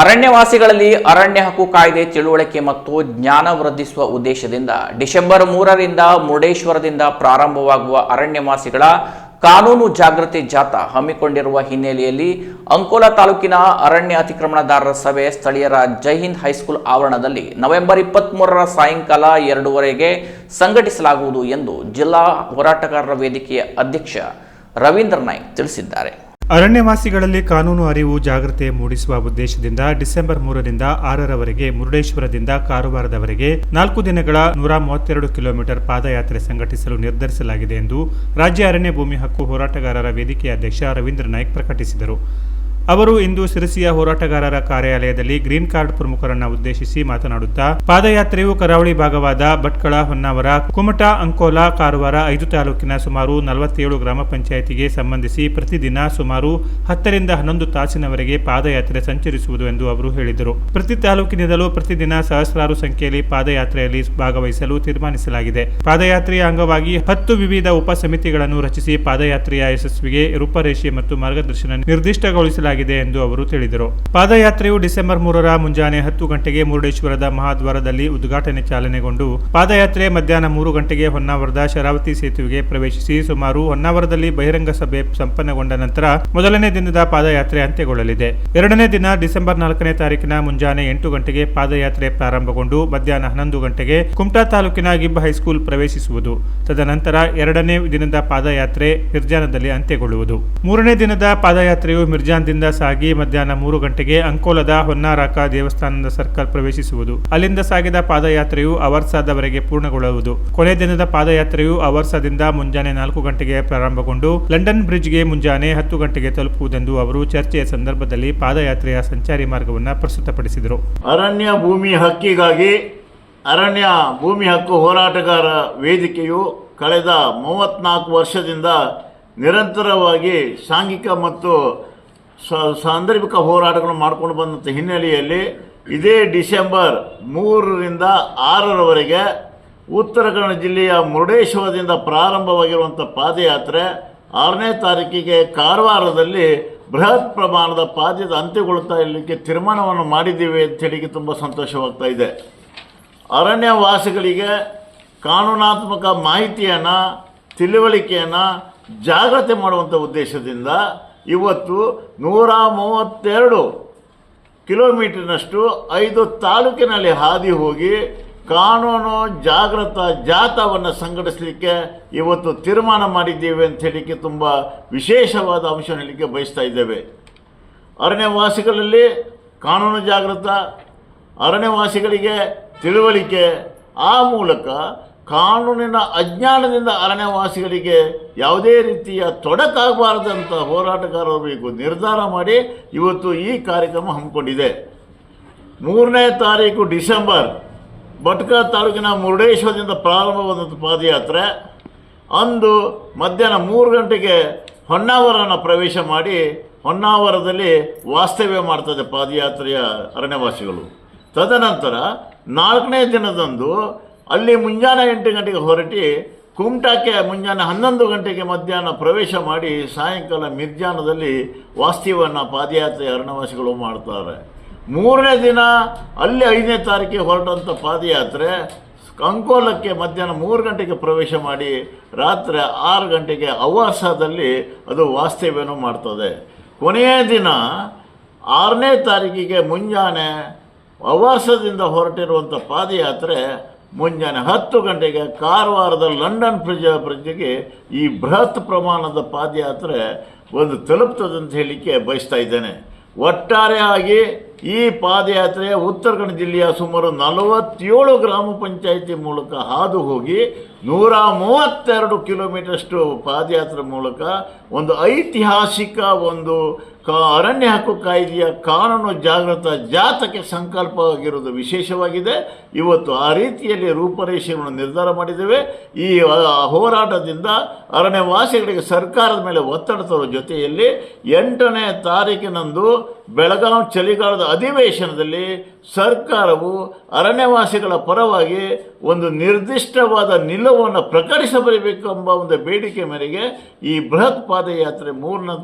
ಅರಣ್ಯವಾಸಿಗಳಲ್ಲಿ ಅರಣ್ಯ ಹಕ್ಕು ಕಾಯ್ದೆ ತಿಳುವಳಿಕೆ ಮತ್ತು ಜ್ಞಾನ ವೃದ್ಧಿಸುವ ಉದ್ದೇಶದಿಂದ ಡಿಸೆಂಬರ್ ಮೂರರಿಂದ ಮುರುಡೇಶ್ವರದಿಂದ ಪ್ರಾರಂಭವಾಗುವ ಅರಣ್ಯವಾಸಿಗಳ ಕಾನೂನು ಜಾಗೃತಿ ಜಾಥಾ ಹಮ್ಮಿಕೊಂಡಿರುವ ಹಿನ್ನೆಲೆಯಲ್ಲಿ ಅಂಕೋಲಾ ತಾಲೂಕಿನ ಅರಣ್ಯ ಅತಿಕ್ರಮಣದಾರರ ಸಭೆ ಸ್ಥಳೀಯರ ಜೈಹಿಂದ್ ಹೈಸ್ಕೂಲ್ ಆವರಣದಲ್ಲಿ ನವೆಂಬರ್ ಇಪ್ಪತ್ತ್ಮೂರರ ಸಾಯಂಕಾಲ ಎರಡೂವರೆಗೆ ಸಂಘಟಿಸಲಾಗುವುದು ಎಂದು ಜಿಲ್ಲಾ ಹೋರಾಟಗಾರರ ವೇದಿಕೆಯ ಅಧ್ಯಕ್ಷ ರವೀಂದ್ರ ನಾಯ್ಕ್ ತಿಳಿಸಿದ್ದಾರೆ. ಅರಣ್ಯವಾಸಿಗಳಲ್ಲಿ ಕಾನೂನು ಅರಿವು, ಜಾಗೃತಿ ಮೂಡಿಸುವ ಉದ್ದೇಶದಿಂದ ಡಿಸೆಂಬರ್ ಮೂರರಿಂದ ಆರರವರೆಗೆ ಮುರುಡೇಶ್ವರದಿಂದ ಕಾರವಾರದವರೆಗೆ ನಾಲ್ಕು ದಿನಗಳ ನೂರ ಮೂವತ್ತೆರಡು ಕಿಲೋಮೀಟರ್ ಪಾದಯಾತ್ರೆ ಸಂಘಟಿಸಲು ನಿರ್ಧರಿಸಲಾಗಿದೆ ಎಂದು ರಾಜ್ಯ ಅರಣ್ಯ ಭೂಮಿ ಹಕ್ಕು ಹೋರಾಟಗಾರರ ವೇದಿಕೆಯ ಅಧ್ಯಕ್ಷ ರವೀಂದ್ರ ನಾಯ್ಕ್ ಪ್ರಕಟಿಸಿದರು. ಅವರು ಇಂದು ಸಿರಸಿಯ ಹೋರಾಟಗಾರರ ಕಾರ್ಯಾಲಯದಲ್ಲಿ ಗ್ರೀನ್ ಕಾರ್ಡ್ ಪ್ರಮುಖರನ್ನ ಉದ್ದೇಶಿಸಿ ಮಾತನಾಡುತ್ತಾ, ಪಾದಯಾತ್ರೆಯು ಕರಾವಳಿ ಭಾಗವಾದ ಭಟ್ಕಳ, ಹೊನ್ನಾವರ, ಕುಮಟಾ, ಅಂಕೋಲಾ, ಕಾರವಾರ ಐದು ತಾಲೂಕಿನ ಸುಮಾರು ನಲವತ್ತೇಳು ಗ್ರಾಮ ಪಂಚಾಯಿತಿಗೆ ಸಂಬಂಧಿಸಿ ಪ್ರತಿದಿನ ಸುಮಾರು ಹತ್ತರಿಂದ ಹನ್ನೊಂದು ತಾಸಿನವರೆಗೆ ಪಾದಯಾತ್ರೆ ಸಂಚರಿಸುವುದು ಎಂದು ಅವರು ಹೇಳಿದರು. ಪ್ರತಿ ತಾಲೂಕಿನಿಂದಲೂ ಪ್ರತಿದಿನ ಸಹಸ್ರಾರು ಸಂಖ್ಯೆಯಲ್ಲಿ ಪಾದಯಾತ್ರೆಯಲ್ಲಿ ಭಾಗವಹಿಸಲು ತೀರ್ಮಾನಿಸಲಾಗಿದೆ. ಪಾದಯಾತ್ರೆಯ ಅಂಗವಾಗಿ ಹತ್ತು ವಿವಿಧ ಉಪ ಸಮಿತಿಗಳನ್ನು ರಚಿಸಿ ಪಾದಯಾತ್ರೆಯ ಯಶಸ್ವಿಗೆ ರೂಪರೇಷೆ ಮತ್ತು ಮಾರ್ಗದರ್ಶನ ನಿರ್ದಿಷ್ಟಗೊಳಿಸಲಾಗಿದೆ. ಎಂದು ಅವರು ತಿಳಿದರು. ಪಾದಯಾತ್ರೆಯು ಡಿಸೆಂಬರ್ ಮೂರರ ಮುಂಜಾನೆ ಹತ್ತು ಗಂಟೆಗೆ ಮುರುಡೇಶ್ವರದ ಮಹಾದ್ವಾರದಲ್ಲಿ ಉದ್ಘಾಟನೆ ಚಾಲನೆಗೊಂಡು, ಪಾದಯಾತ್ರೆ ಮಧ್ಯಾಹ್ನ ಮೂರು ಗಂಟೆಗೆ ಹೊನ್ನಾವರದ ಶರಾವತಿ ಸೇತುವೆಗೆ ಪ್ರವೇಶಿಸಿ ಸುಮಾರು ಹೊನ್ನಾವರದಲ್ಲಿ ಬಹಿರಂಗ ಸಭೆ ಸಂಪನ್ನಗೊಂಡ ನಂತರ ಮೊದಲನೇ ದಿನದ ಪಾದಯಾತ್ರೆ ಅಂತ್ಯಗೊಳ್ಳಲಿದೆ. ಎರಡನೇ ದಿನ ಡಿಸೆಂಬರ್ ನಾಲ್ಕನೇ ತಾರೀಕಿನ ಮುಂಜಾನೆ ಎಂಟು ಗಂಟೆಗೆ ಪಾದಯಾತ್ರೆ ಪ್ರಾರಂಭಗೊಂಡು, ಮಧ್ಯಾಹ್ನ ಹನ್ನೊಂದು ಗಂಟೆಗೆ ಕುಮಟಾ ತಾಲೂಕಿನ ಗಿಬ್ ಹೈಸ್ಕೂಲ್ ಪ್ರವೇಶಿಸುವುದು. ತದನಂತರ ಎರಡನೇ ದಿನದ ಪಾದಯಾತ್ರೆ ಮಿರ್ಜಾನದಲ್ಲಿ ಅಂತ್ಯಗೊಳ್ಳುವುದು. ಮೂರನೇ ದಿನದ ಪಾದಯಾತ್ರೆಯು ಮಿರ್ಜಾನ್ದಿಂದ ಸಾಗಿ ಮಧ್ಯಾಹ್ನ ಮೂರು ಗಂಟೆಗೆ ಅಂಕೋಲದ ಹೊನ್ನಾರಾಕ ದೇವಸ್ಥಾನದ ಸರ್ಕಲ್ ಪ್ರವೇಶಿಸುವುದು. ಅಲ್ಲಿಂದ ಸಾಗಿದ ಪಾದಯಾತ್ರೆಯು ಅವರ್ಸಾದವರೆಗೆ ಪೂರ್ಣಗೊಳ್ಳುವುದು. ಕೊನೆ ದಿನದ ಪಾದಯಾತ್ರೆಯು ಅವರ್ಸದಿಂದ ಮುಂಜಾನೆ ನಾಲ್ಕು ಗಂಟೆಗೆ ಪ್ರಾರಂಭಗೊಂಡು, ಲಂಡನ್ ಬ್ರಿಡ್ಜ್ಗೆ ಮುಂಜಾನೆ ಹತ್ತು ಗಂಟೆಗೆ ತಲುಪುವುದೆಂದು ಅವರು ಚರ್ಚೆಯ ಸಂದರ್ಭದಲ್ಲಿ ಪಾದಯಾತ್ರೆಯ ಸಂಚಾರಿ ಮಾರ್ಗವನ್ನು ಪ್ರಸ್ತುತಪಡಿಸಿದರು. ಅರಣ್ಯ ಭೂಮಿ ಹಕ್ಕಿಗಾಗಿ ಅರಣ್ಯ ಭೂಮಿ ಹಕ್ಕು ಹೋರಾಟಗಾರ ವೇದಿಕೆಯು ಕಳೆದ ಮೂವತ್ನಾಲ್ಕು ವರ್ಷದಿಂದ ನಿರಂತರವಾಗಿ ಸಾಂಘಿಕ ಮತ್ತು ಸಾಂದರ್ಭಿಕ ಹೋರಾಟಗಳು ಮಾಡಿಕೊಂಡು ಬಂದಂಥ ಹಿನ್ನೆಲೆಯಲ್ಲಿ ಇದೇ ಡಿಸೆಂಬರ್ ಮೂರರಿಂದ ಆರರವರೆಗೆ ಉತ್ತರ ಕನ್ನಡ ಜಿಲ್ಲೆಯ ಮುರುಡೇಶ್ವರದಿಂದ ಪ್ರಾರಂಭವಾಗಿರುವಂಥ ಪಾದಯಾತ್ರೆ ಆರನೇ ತಾರೀಕಿಗೆ ಕಾರವಾರದಲ್ಲಿ ಬೃಹತ್ ಪ್ರಮಾಣದ ಪಾದ್ಯದ ಅಂತ್ಯಗೊಳ್ತಾ ಇರಲಿಕ್ಕೆ ತೀರ್ಮಾನವನ್ನು ಮಾಡಿದ್ದೀವಿ ಅಂತ ಹೇಳಿ ತುಂಬ ಸಂತೋಷವಾಗ್ತಾ ಇದೆ. ಅರಣ್ಯವಾಸಿಗಳಿಗೆ ಕಾನೂನಾತ್ಮಕ ಮಾಹಿತಿಯನ್ನು, ತಿಳುವಳಿಕೆಯನ್ನು ಜಾಗ್ರತೆ ಮಾಡುವಂಥ ಉದ್ದೇಶದಿಂದ ಇವತ್ತು ನೂರ ಮೂವತ್ತೆರಡು ಕಿಲೋಮೀಟರ್ನಷ್ಟು ಐದು ತಾಲೂಕಿನಲ್ಲಿ ಹಾದಿ ಹೋಗಿ ಕಾನೂನು ಜಾಗೃತ ಜಾಥಾವನ್ನು ಸಂಘಟಿಸಲಿಕ್ಕೆ ಇವತ್ತು ತೀರ್ಮಾನ ಮಾಡಿದ್ದೇವೆ ಅಂತ ಹೇಳಲಿಕ್ಕೆ ತುಂಬ ವಿಶೇಷವಾದ ಅಂಶ ಹೇಳಲಿಕ್ಕೆ ಬಯಸ್ತಾ ಇದ್ದೇವೆ. ಅರಣ್ಯವಾಸಿಗಳಲ್ಲಿ ಕಾನೂನು ಜಾಗೃತ ಅರಣ್ಯವಾಸಿಗಳಿಗೆ ತಿಳುವಳಿಕೆ ಆ ಮೂಲಕ ಕಾನೂನಿನ ಅಜ್ಞಾನದಿಂದ ಅರಣ್ಯವಾಸಿಗಳಿಗೆ ಯಾವುದೇ ರೀತಿಯ ತೊಡಕಾಗಬಾರದಂಥ ಹೋರಾಟಗಾರರು ಬೇಕು ನಿರ್ಧಾರ ಮಾಡಿ ಇವತ್ತು ಈ ಕಾರ್ಯಕ್ರಮ ಹಮ್ಮಿಕೊಂಡಿದೆ. ಮೂರನೇ ತಾರೀಕು ಡಿಸೆಂಬರ್, ಭಟ್ಕಳ ತಾಲೂಕಿನ ಮುರುಡೇಶ್ವರದಿಂದ ಪ್ರಾರಂಭವಾದಂಥ ಪಾದಯಾತ್ರೆ. ಅಂದು ಮಧ್ಯಾಹ್ನ ಮೂರು ಗಂಟೆಗೆ ಹೊನ್ನಾವರನ ಪ್ರವೇಶ ಮಾಡಿ ಹೊನ್ನಾವರದಲ್ಲಿ ವಾಸ್ತವ್ಯ ಮಾಡ್ತದೆ ಪಾದಯಾತ್ರೆಯ ಅರಣ್ಯವಾಸಿಗಳು. ತದನಂತರ ನಾಲ್ಕನೇ ದಿನದಂದು ಅಲ್ಲಿ ಮುಂಜಾನೆ ಎಂಟು ಗಂಟೆಗೆ ಹೊರಟಿ ಕುಮಟಾಕ್ಕೆ ಮುಂಜಾನೆ ಹನ್ನೊಂದು ಗಂಟೆಗೆ ಮಧ್ಯಾಹ್ನ ಪ್ರವೇಶ ಮಾಡಿ ಸಾಯಂಕಾಲ ಮಿರ್ಜಾನದಲ್ಲಿ ವಾಸ್ತವ್ಯವನ್ನು ಪಾದಯಾತ್ರೆ ಅರಣ್ಯವಾಸಿಗಳು ಮಾಡ್ತಾರೆ. ಮೂರನೇ ದಿನ ಅಲ್ಲಿ ಐದನೇ ತಾರೀಕಿಗೆ ಹೊರಟಂಥ ಪಾದಯಾತ್ರೆ, ಅಂಕೋಲಕ್ಕೆ ಮಧ್ಯಾಹ್ನ ಮೂರು ಗಂಟೆಗೆ ಪ್ರವೇಶ ಮಾಡಿ ರಾತ್ರಿ ಆರು ಗಂಟೆಗೆ ಅವಾಸದಲ್ಲಿ ಅದು ವಾಸ್ತವ್ಯನೂ ಮಾಡ್ತದೆ. ಕೊನೆಯ ದಿನ ಆರನೇ ತಾರೀಕಿಗೆ ಮುಂಜಾನೆ ಅವಾಸದಿಂದ ಹೊರಟಿರುವಂಥ ಪಾದಯಾತ್ರೆ ಮುಂಜಾನೆ ಹತ್ತು ಗಂಟೆಗೆ ಕಾರವಾರದ ಲಂಡನ್ ಪ್ರಜಾ ಪ್ರಜೆಗೆ ಈ ಬೃಹತ್ ಪ್ರಮಾಣದ ಪಾದಯಾತ್ರೆ ಒಂದು ತಲುಪ್ತದೆ ಅಂತ ಹೇಳಲಿಕ್ಕೆ ಬಯಸ್ತಾ ಇದ್ದೇನೆ. ಒಟ್ಟಾರೆಯಾಗಿ ಈ ಪಾದಯಾತ್ರೆ ಉತ್ತರ ಕನ್ನಡ ಜಿಲ್ಲೆಯ ಸುಮಾರು ನಲವತ್ತೇಳು ಗ್ರಾಮ ಪಂಚಾಯಿತಿ ಮೂಲಕ ಹಾದು ಹೋಗಿ ನೂರ ಮೂವತ್ತೆರಡು ಕಿಲೋಮೀಟರ್ಷ್ಟು ಪಾದಯಾತ್ರೆ ಮೂಲಕ ಒಂದು ಐತಿಹಾಸಿಕ ಒಂದು ಕಾ ಅರಣ್ಯ ಹಕ್ಕು ಕಾಯ್ದೆಯ ಕಾನೂನು ಜಾಗೃತ ಜಾತಕ್ಕೆ ಸಂಕಲ್ಪವಾಗಿರುವುದು ವಿಶೇಷವಾಗಿದೆ. ಇವತ್ತು ಆ ರೀತಿಯಲ್ಲಿ ರೂಪರೇಷೆಗಳನ್ನು ನಿರ್ಧಾರ ಮಾಡಿದ್ದೇವೆ. ಈ ಹೋರಾಟದಿಂದ ಅರಣ್ಯವಾಸಿಗಳಿಗೆ ಸರ್ಕಾರದ ಮೇಲೆ ಒತ್ತಡ ತರುವ ಜೊತೆಯಲ್ಲಿ ಎಂಟನೇ ತಾರೀಕಿನಂದು ಬೆಳಗಾವಿ ಚಳಿಗಾಲದ ಅಧಿವೇಶನದಲ್ಲಿ ಸರ್ಕಾರವು ಅರಣ್ಯವಾಸಿಗಳ ಪರವಾಗಿ ಒಂದು ನಿರ್ದಿಷ್ಟವಾದ ನಿಲುವನ್ನು ಪ್ರಕಟಿಸಬರಬೇಕೆಂಬ ಒಂದು ಬೇಡಿಕೆ ಮೇರೆಗೆ ಈ ಬೃಹತ್ ಪಾದಯಾತ್ರೆ ಮೂರನೇ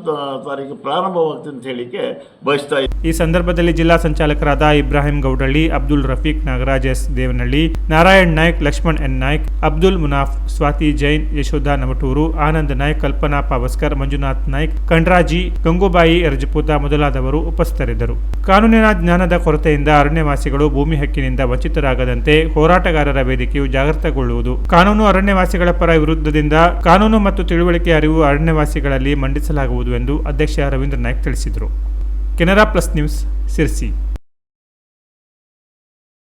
ತಾರೀಕು ಪ್ರಾರಂಭವಾಗ್ತದೆ ಅಂತ ಹೇಳಿಕೆ ಬಯಸ್ತಾ ಇದೆ ಈ ಸಂದರ್ಭದಲ್ಲಿ ಜಿಲ್ಲಾ ಸಂಚಾಲಕರಾದ ಇಬ್ರಾಹಿಂ ಗೌಡಳ್ಳಿ, ಅಬ್ದುಲ್ ರಫೀಕ್ ನಾಗರಾಜ್ ಎಸ್ ದೇವನಹಳ್ಳಿ, ನಾರಾಯಣ್ ನಾಯ್ಕ್, ಲಕ್ಷ್ಮಣ್ ಎನ್ ನಾಯ್ಕ್, ಅಬ್ದುಲ್ ಮುನಾಫ್, ಸ್ವಾತಿ ಜೈನ್, ಯಶೋಧ ನಮಟೂರು ಆನಂದ್ ನಾಯ್ಕ್, ಕಲ್ಪನಾ ಪಾವಸ್ಕರ್, ಮಂಜುನಾಥ್ ನಾಯ್ಕ್, ಕಂಡ್ರಾಜಿ, ಗಂಗೂಬಾಯಿ ರಜಪೂತ ಮೊದಲಾದವರು ಉಪಸ್ಥಿತರಿದ್ದರು. ಕಾನೂನಿನ ಜ್ಞಾನದ ಕೊರತೆಯಿಂದ ಅರಣ್ಯವಾಸಿಗಳು ಭೂಮಿ ಹಕ್ಕಿನಿಂದ ವಂಚಿತರಾಗದಂತೆ ಹೋರಾಟಗಾರರ ವೇದಿಕೆಯು ಜಾಗೃತಗೊಳ್ಳುವುದು. ಕಾನೂನು ಅರಣ್ಯವಾಸಿಗಳ ಪರ ವಿರುದ್ಧದಿಂದ ಕಾನೂನು ಮತ್ತು ತಿಳುವಳಿಕೆ ಅರಿವು ಅರಣ್ಯವಾಸಿಗಳಲ್ಲಿ ಮಂಡಿಸಲಾಗುವುದು ಎಂದು ಅಧ್ಯಕ್ಷ ರವೀಂದ್ರ ನಾಯ್ಕ್ ತಿಳಿಸಿದರು. Canara plus news, Sirsi.